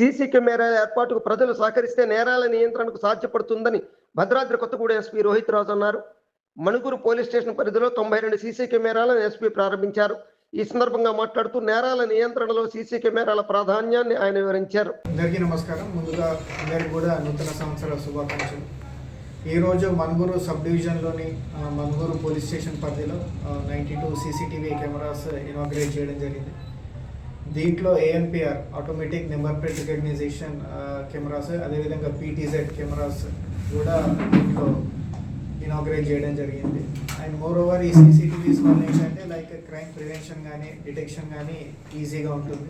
CC కెమెరాల ఏర్పాటుకు ప్రజలు సహకరిస్తే నేరాల నియంత్రణకు సాధ్యపడుతుందని భద్రాద్రి కొత్తగూడ ఎస్పీ రోహిత్ రాజు అన్నారు. మణుగూరు పోలీస్ స్టేషన్ పరిధిలో తొంభై రెండు సీసీ కెమెరాలను ఎస్పీ ప్రారంభించారు. ఈ సందర్భంగా మాట్లాడుతూ నేరాల నియంత్రణలో సీసీ కెమెరాల ప్రాధాన్యాన్ని ఆయన వివరించారు. అందరికీ నమస్కారం. ముందుగా అందరికీ కూడా నూతన సంవత్సర శుభాకాంక్షలు. ఈరోజు మణుగూరు సబ్ డివిజన్లోని ఆ, పోలీస్ స్టేషన్ పరిధిలో ninety two CCTV cameras inaugurate చేయడం జరిగింది. దీంట్లో ANPR automatic number plate recognition cameras అదేవిధంగా పీటీజెడ్ కెమెరాస్ కూడా దీంట్లో ఇనాగ్రేట్ చేయడం జరిగింది. అండ్ మోర్ ఓవర్ ఈ సీసీటీవీస్ వల్ల ఏంటంటే లైక్ క్రైమ్ ప్రివెన్షన్ కానీ డిటెక్షన్ కానీ ఈజీగా ఉంటుంది.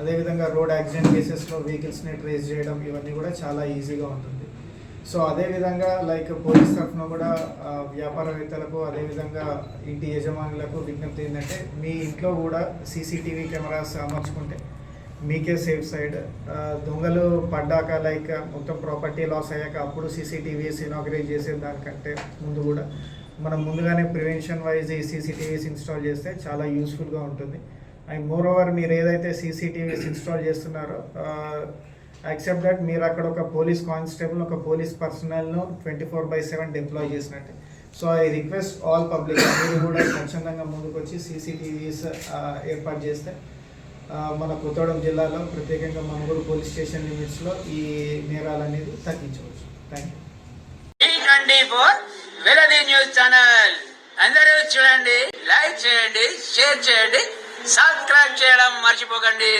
అదేవిధంగా రోడ్ యాక్సిడెంట్ కేసెస్లో వెహికల్స్ని ట్రేస్ చేయడం ఇవన్నీ కూడా చాలా ఈజీగా ఉంటుంది. సో అదేవిధంగా లైక్ పోలీస్ తరఫున కూడా వ్యాపారవేత్తలకు అదేవిధంగా ఇంటి యజమానులకు విజ్ఞప్తి ఏంటంటే మీ ఇంట్లో కూడా సీసీటీవీ కెమెరాస్ అమర్చుకుంటే మీకే సేఫ్ సైడ్ దొంగలు పడ్డాక లైక్ మొత్తం ప్రాపర్టీ లాస్ అయ్యాక అప్పుడు సీసీటీవీస్ ఇనాగ్రేట్ చేసే దానికంటే ముందు కూడా మనం ముందుగానే ప్రివెన్షన్ వైజ్ ఈ సీసీటీవీస్ ఇన్స్టాల్ చేస్తే చాలా యూస్ఫుల్గా ఉంటుంది. అండ్ మోర్ ఓవర్ మీరు ఏదైతే సీసీటీవీస్ ఇన్స్టాల్ చేస్తున్నారో యాక్సెప్ట్ దట్ మీరు అక్కడ ఒక పోలీస్ కానిస్టేబుల్ ఒక police పర్సనల్ను twenty four by seven deploy చేసినట్టు. So I request all public మీరు కూడా స్వచ్ఛందంగా ముందుకు వచ్చి సీసీటీవీస్ ఏర్పాటు చేస్తే మన కొత్తగూడెం జిల్లాలో ప్రత్యేకంగా మనుగురు పోలీస్ స్టేషన్ లిమిట్స్లో ఈ నేరాలు అనేది తగ్గించవచ్చు. థ్యాంక్ యూ ఫోర్ వెలది న్యూస్ ఛానల్ అందరూ చూడండి లైక్ చేయండి షేర్ చేయండి సబ్స్క్రైబ్ చేయడం మర్చిపోకండి.